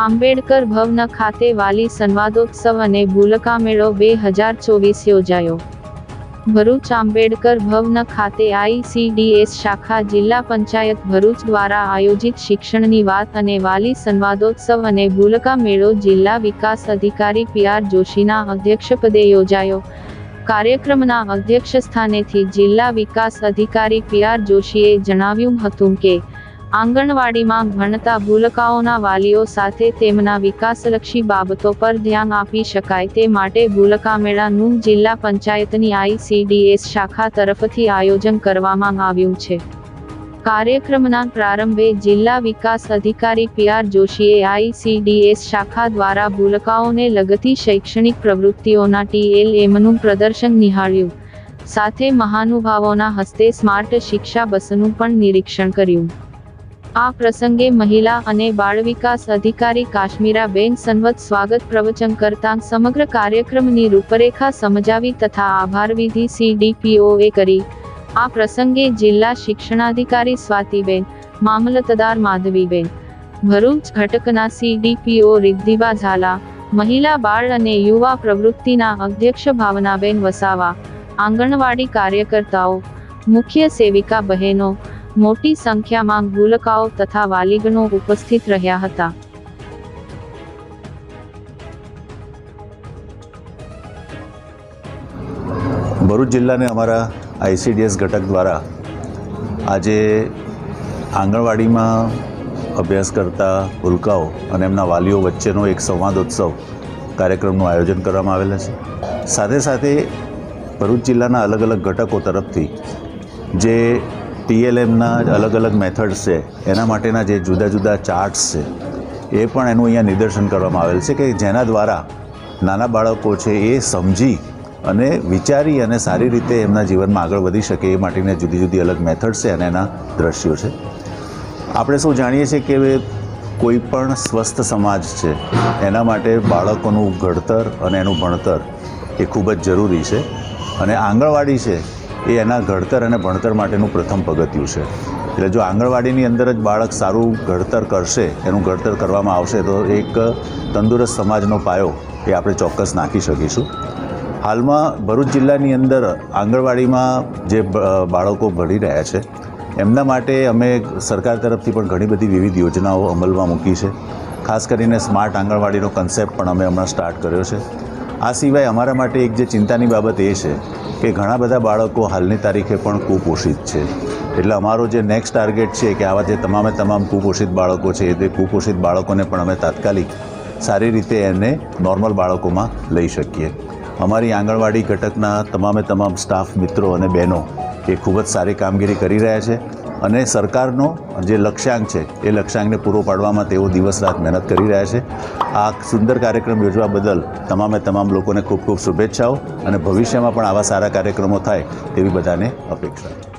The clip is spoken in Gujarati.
આંબેડકર ભવન ખાતે વાલી સંવાદોત્સવ અને ભૂલકા મેળો બે હજાર ચોવીસ યોજાયો. ભરૂચ આંબેડકર ભવન ખાતે આઈસીડીએસ શાખા જિલ્લા પંચાયત ભરૂચ દ્વારા આયોજિત શિક્ષણની વાત અને વાલી સંવાદોત્સવ અને ભૂલકા મેળો જિલ્લા વિકાસ અધિકારી પીઆર જોશીના અધ્યક્ષપદે યોજાયો. કાર્યક્રમના અધ્યક્ષસ્થાનેથી જિલ્લા વિકાસ અધિકારી પીઆર જોશીએ જણાવ્યું હતું કે આંગણવાડીમાં ભણતા ભૂલકાઓના વાલીઓ સાથે તેમના વિકાસલક્ષી બાબતો પર ધ્યાન આપી શકાય તે માટે ભૂલકા મેળાનું જિલ્લા પંચાયતની આઈસીડીએસ શાખા તરફથી આયોજન કરવામાં આવ્યું છે. કાર્યક્રમના પ્રારંભે જિલ્લા વિકાસ અધિકારી પીઆર જોશીએ આઈસીડીએસ શાખા દ્વારા ભૂલકાઓને લગતી શૈક્ષણિક પ્રવૃત્તિઓના ટીએલએમનું પ્રદર્શન નિહાળ્યું. સાથે મહાનુભાવોના હસ્તે સ્માર્ટ શિક્ષા બસનું પણ નિરીક્ષણ કર્યું. આ પ્રસંગે મહિલા અને બાળ વિકાસ અધિકારી કાશ્મીરાબેન સંવત સ્વાગત પ્રવચન કરતા સમગ્ર કાર્યક્રમની રૂપરેખા સમજાવી તથા આભારવિધિ સીડીપીઓએ કરી. આ પ્રસંગે જિલ્લા શિક્ષણાધિકારી સ્વાતિબેન, મામલતદાર માધવીબેન, ભરૂચ ઘટકના સીડીપીઓ રિદ્ધિબા ઝાલા મહિલા બાળ અને યુવા પ્રવૃત્તિના અધ્યક્ષ ભાવનાબેન વસાવા, આંગણવાડી કાર્યકર્તાઓ, મુખ્ય સેવિકા બહેનો મોટી સંખ્યામાં ગુલકાઓ તથા વાલીગણો ઉપસ્થિત રહ્યા હતા. ભરૂચ જિલ્લાને અમારા આઈસીડીએસ ઘટક દ્વારા આજે આંગણવાડીમાં અભ્યાસ કરતા ભૂલકાઓ અને એમના વાલીઓ વચ્ચેનો એક સંવાદોત્સવ કાર્યક્રમનું આયોજન કરવામાં આવેલા છે. સાથે સાથે ભરૂચ જિલ્લાના અલગ અલગ ઘટકો તરફથી જે ટીએલએમના અલગ અલગ મેથડ્સ છે. એના માટેના જે જુદા જુદા ચાર્ટ્સ છે, એ પણ એનું અહીંયા નિદર્શન કરવામાં આવેલ છે કે જેના દ્વારા નાના બાળકો છે એ સમજી અને વિચારી અને સારી રીતે એમના જીવનમાં આગળ વધી શકે એ માટેની જુદી જુદી અલગ મેથડ્સ છે અને એના દ્રશ્યો છે. આપણે સૌ જાણીએ છીએ કે કોઈ પણ સ્વસ્થ સમાજ છે, એના માટે બાળકોનું ઘડતર અને એનું ભણતર એ ખૂબ જ જરૂરી છે. અને આંગણવાડી છે એ એના ઘડતર અને ભણતર માટેનું પ્રથમ પગથિયું છે. એટલે જો આંગણવાડીની અંદર જ બાળક સારું ઘડતર કરશે, એનું ઘડતર કરવામાં આવશે, તો એક તંદુરસ્ત સમાજનો પાયો એ આપણે ચોક્કસ નાખી શકીશું. હાલમાં ભરૂચ જિલ્લાની અંદર આંગણવાડીમાં જે બાળકો ભણી રહ્યા છે, એમના માટે અમે સરકાર તરફથી પણ ઘણી બધી વિવિધ યોજનાઓ અમલમાં મૂકી છે. ખાસ કરીને સ્માર્ટ આંગણવાડીનો કન્સેપ્ટ પણ અમે હમણાં સ્ટાર્ટ કર્યો છે. આ સિવાય અમારા માટે એક જે ચિંતાની બાબત એ છે કે ઘણા બધા બાળકો હાલની તારીખે પણ કુપોષિત છે. એટલે અમારો જે નેક્સ્ટ ટાર્ગેટ છે કે આવા જે તમામે તમામ કુપોષિત બાળકો છે, એ કુપોષિત બાળકોને પણ અમે તાત્કાલિક સારી રીતે એને નોર્મલ બાળકોમાં લઈ શકીએ. અમારી આંગણવાડી ઘટકના તમામે તમામ સ્ટાફ મિત્રો અને બહેનો એ ખૂબ જ સારી કામગીરી કરી રહ્યા છે. અને સરકારનો જે લક્ષ્યાંક છે, એ લક્ષ્યાંકને પૂરો પાડવામાં તેઓ દિવસ રાત મહેનત કરી રહ્યા છે. આ સુંદર કાર્યક્રમ યોજવા બદલ તમામે તમામ લોકોને ખૂબ ખૂબ શુભેચ્છાઓ અને ભવિષ્યમાં પણ આવા સારા કાર્યક્રમો થાય તેવી બધાને અપેક્ષા